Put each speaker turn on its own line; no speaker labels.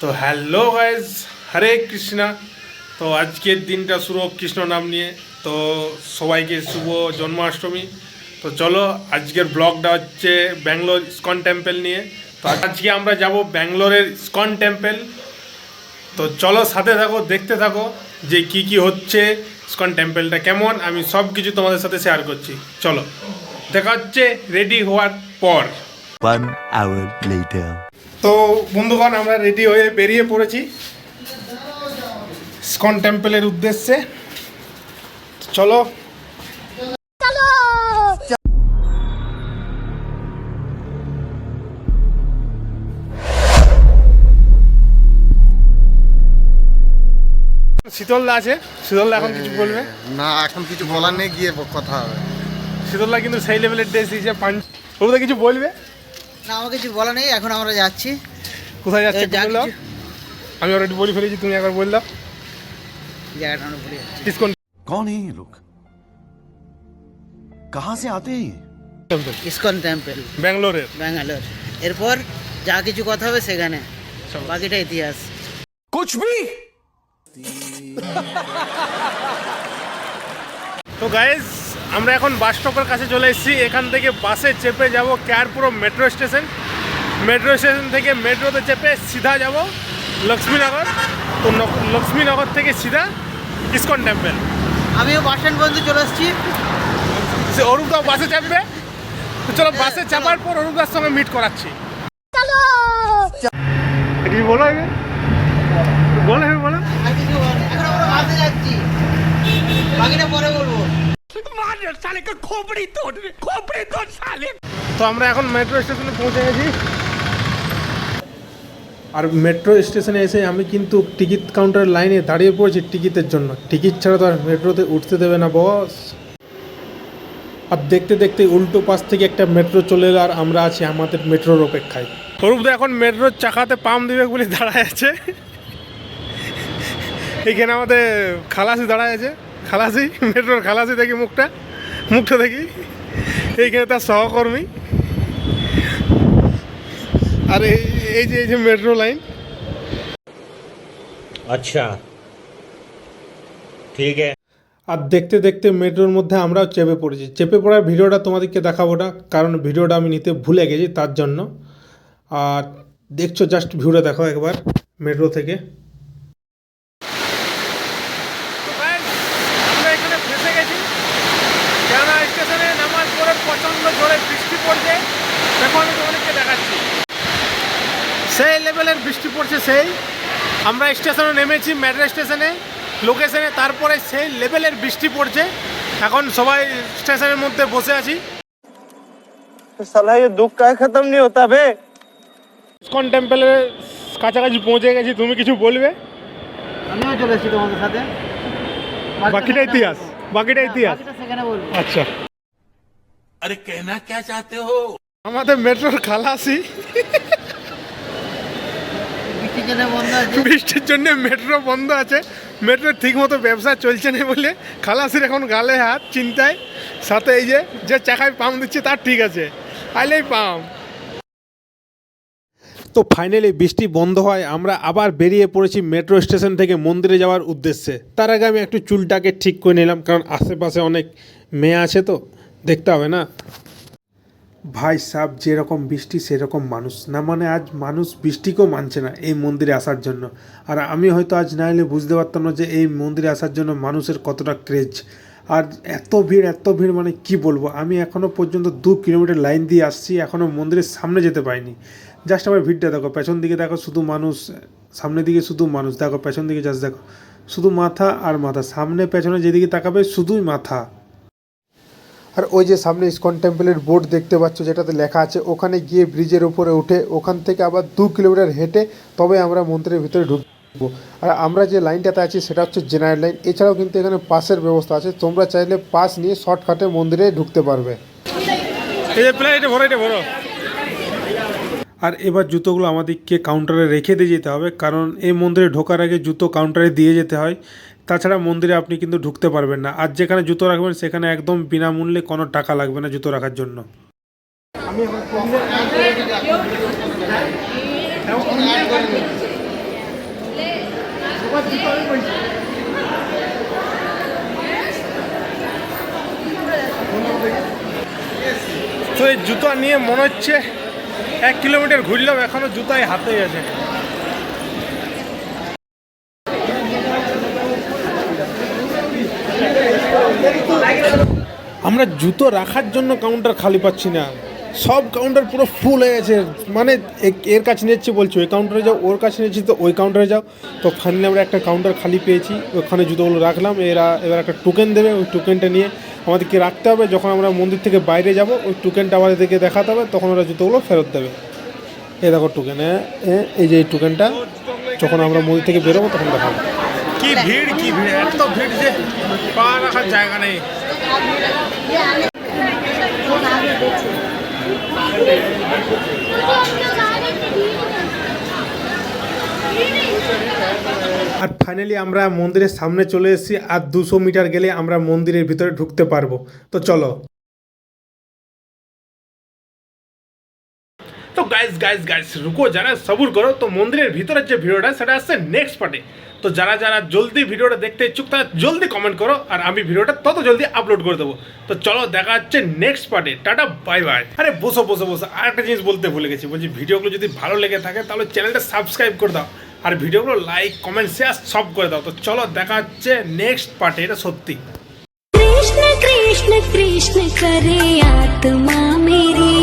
তো hello guys হরে কৃষ্ণা। তো আজকের দিনটা শুরু কৃষ্ণ নাম নিয়ে। তো সবাইকে শুভ জন্মাষ্টমী। তো চলো, আজকের ব্লগটা হচ্ছে ব্যাঙ্গালোর ইস্কন টেম্পল নিয়ে। তো আজকে আমরা যাব ব্যাঙ্গালোরের ইস্কন টেম্পল। তো চলো, সাথে থাকো, দেখতে থাকো যে কি কি হচ্ছে ইস্কন টেম্পলটা কেমন। আমি সব কিছু তোমাদের সাথে শেয়ার করছি। চলো, দেখা হচ্ছে রেডি হওয়ার পর।
One hour later.
তো বন্ধুগণ আমরা রেডি হয়ে বেরিয়ে পড়েছি স্কন টেম্পলের উদ্দেশ্যে। চলো। শীতলদা আছে? শীতলদা এখন কিছু বলবে?
না এখন কিছু বলার নেই গিয়ে কথা হবে।
শীতলদা কিন্তু সেই লেভেলের ড্রেস দিয়েছে পাঞ্চ কিছু বলবে?
না আমার কিছু বলা নেই এখন আমরা যাচ্ছি
কোথায় যাচ্ছে
এ, যা
বললো
কিছু-
আমি অলরেডি বলে ফেলেছি তুমি একবার বললাম
জায়গাটা আমরা ভুলে যাচ্ছি
ইসকন
कौन है ये लोग कहाँ से आते हैं ये
টেম্পল
ইসকন টেম্পল
ব্যাঙ্গালোরের
ব্যাঙ্গালোর এরপর যা কিছু কথা হবে সেখানে বাকিটা ইতিহাস
कुछ भी
তো গাইজ আমরা এখন বাস স্টপের কাছে চলে এসেছি। এখান থেকে বাসে চেপে যাব কেয়ারপুরো মেট্রো স্টেশন মেট্রো স্টেশন থেকে মেট্রোতে চেপে সিধা যাব লক্ষ্মীনগর। তো লক্ষ্মীনগর থেকে সিধা ইসকন টেম্পল
আমিও বাস স্ট্যান্ড পর্যন্ত চলে এসেছি।
সে অরূপদাও বাসে চাপবে। তো চলো বাসে চাপার পর অরূপদার সঙ্গে মিট করাচ্ছি। বলো বলো বলো।
এখন আমরা বাসে যাচ্ছি। বাকিটা পরে বলব।
তো আমরা এখন মেট্রো স্টেশনে পৌঁছে গেছি। আর মেট্রো স্টেশনে এসে আমি কিন্তু টিকিট কাউন্টার লাইনে দাঁড়িয়ে পড়েছি টিকিটের জন্য। টিকিট ছাড়া তো আর মেট্রোতে উঠতে দেবে না বস আর দেখতে দেখতে উল্টো পাশ থেকে একটা মেট্রো চলে এলো আর আমরা আছি আমাদের মেট্রোর অপেক্ষায়। অরূপদা এখন মেট্রোর চাকাতে পাম দিবে বলে দাঁড়ায় আছে। এখানে আমাদের খালাসি দাঁড়ায় আছে। খালাসি মেট্রোর খালাসি দেখি মুখটা মুখটা দেখি। এইখানে তার সহকর্মী। আর এই যে এই যে মেট্রো লাইন।
আচ্ছা। ঠিক আছে।
আর দেখতে দেখতে মেট্রোর মধ্যে আমরাও চেপে পড়েছি। চেপে পড়ার ভিডিওটা তোমাদেরকে দেখাবো না কারণ ভিডিওটা আমি নিতে ভুলে গেছি তার জন্য। আর দেখছ জাস্ট ভিউটা দেখো একবার মেট্রো থেকে। সেই লেভেলের বৃষ্টি পড়ছে সেই আমরা স্টেশনে নেমেছি মেট্রো স্টেশনে লোকেশনে তারপরে সেই লেভেলের বৃষ্টি পড়ছে এখন সবাই স্টেশনের মধ্যে বসে আছি
साला ये दुख का खत्म नहीं होता बे
ইসকন টেম্পলের কাছাকাছি পৌঁছে গেছি তুমি কিছু বলবে
আমিও চলে এসেছি তোমাদের সাথে
বাকিটা ইতিহাস বাকিটা ইতিহাস
বাকিটা সেখানে বলবো
আচ্ছা
अरे कहना क्या चाहते हो
আমাদের মেট্রোর খালাসি
বৃষ্টির জন্য
মেট্রো বন্ধ আছে। মেট্রো ঠিক মতো ব্যবসা চলছে না বলে খালাসির এখন গালে হাত চিন্তায়। সাথে এই যে যে চাকায় পাম দিচ্ছে তার ঠিক আছে। আইলেই পাম তো ফাইনালি বৃষ্টি বন্ধ হয় আমরা আবার বেরিয়ে পড়েছি মেট্রো স্টেশন থেকে মন্দিরে যাওয়ার উদ্দেশ্যে। তার আগে আমি একটু চুলটাকে ঠিক করে নিলাম কারণ আশেপাশে অনেক মেয়ে আছে তো দেখতে হবে না? ভাই সাহ যেরকম বৃষ্টি, সেরকম মানুষ। না মানে আজ মানুষ বৃষ্টিকেও মানছে না এই মন্দিরে আসার জন্য। আর আমি হয়তো আজ না এলে বুঝতে পারতাম না যে এই মন্দিরে আসার জন্য মানুষের কতটা ক্রেজ আর এত ভিড় এত ভিড় মানে কি বলব? আমি এখনও পর্যন্ত দু কিলোমিটার লাইন দিয়ে আসছি এখনও মন্দিরের সামনে যেতে পারিনি। জাস্ট আমার ভিড়টা দেখো, পেছন দিকে দেখো শুধু মানুষ, সামনের দিকে শুধু মানুষ, দেখো পেছন দিকে জাস্ট দেখো। শুধু মাথা আর মাথা, সামনে পেছনে যেদিকে তাকাবে শুধুই মাথা। আর ওই যে সামনে ইস্কন টেম্পলের বোর্ড দেখতে পাচ্ছ, যেটাতে লেখা আছে, ওখানে গিয়ে ব্রিজের উপরে উঠে ওখান থেকে আবার দু কিলোমিটার হেঁটে তবে আমরা মন্দিরের ভিতরে ঢুকতে আর আমরা যে লাইনটাতে আছি, সেটা হচ্ছে জেনারেল লাইন এছাড়াও কিন্তু এখানে পাসের ব্যবস্থা আছে, তোমরা চাইলে পাস নিয়ে শর্টকাটে মন্দিরে ঢুকতে পারবে। আর এবার জুতোগুলো আমাদেরকে কাউন্টারে রেখে দিয়ে যেতে হবে, কারণ এই মন্দিরে ঢোকার আগে জুতো কাউন্টারে দিয়ে যেতে হয়। তাছাড়া মন্দিরে আপনি কিন্তু ঢুকতে পারবেন না। আর যেখানে জুতো রাখবেন, সেখানে একদম বিনামূল্যে কোনো টাকা লাগবে না জুতো রাখার জন্য। তো এই জুতো নিয়ে মনে হচ্ছে এক কিলোমিটার ঘুরলাম, এখনও জুতাই হাতেই আছে। আমরা জুতো রাখার জন্য কাউন্টার খালি পাচ্ছি না। সব কাউন্টার পুরো ফুল হয়ে গেছে। মানে এ- এর কাছে নিচ্ছি বলছি, ওই কাউন্টারে যাও, ওর কাছে নিচ্ছি তো ওই কাউন্টারে যাও। তো ফাইনালি আমরা একটা কাউন্টার খালি পেয়েছি, ওখানে জুতোগুলো রাখলাম। এরা এবার একটা টোকেন দেবে, ওই টোকেনটা নিয়ে আমাদেরকে রাখতে হবে। যখন আমরা মন্দির থেকে বাইরে যাব, ওই টোকেনটা আমাদেরকে দেখাতে হবে, তখন ওরা জুতোগুলো ফেরত দেবে। এই দেখো টোকেন এই যে এই টোকেনটা যখন আমরা মন্দির থেকে বেরোবো তখন দেখাবো। কি ভিড় কি ভিড়, এত ভিড় যে পা রাখার জায়গা নেই। আর ফাইনালি আমরা মন্দিরের সামনে চলে এসেছি, আর দুশো মিটার গেলে আমরা মন্দিরের ভিতরে ঢুকতে পারব। তো চলো। তো গাইস গাইস গাইস রুকো যারা সবুর করো। তো মন্দিরের ভিতরের যে ভিডিওটা, সেটা আসছে নেক্সট পার্টে তো যারা যারা জলদি ভিডিওটা দেখতে ইচ্ছুক, তারা জলদি কমেন্ট করো আর আমি ভিডিওটা তত জলদি আপলোড করে দেবো। তো চলো দেখা হচ্ছে নেক্সট পার্টে টাটা বাই বাই আরে বসো বসো বসো। আর একটা জিনিস বলতে ভুলে গেছি। বলছি ভিডিওগুলো যদি ভালো লেগে থাকে, তাহলে চ্যানেলটা সাবস্ক্রাইব করে দাও। আর ভিডিওগুলো লাইক কমেন্ট শেয়ার সব করে দাও। তো চলো দেখা হচ্ছে নেক্সট পার্টে এটা সত্যি।
কৃষ্ণ কৃষ্ণ কৃষ্ণ করে আত্মা মেরি।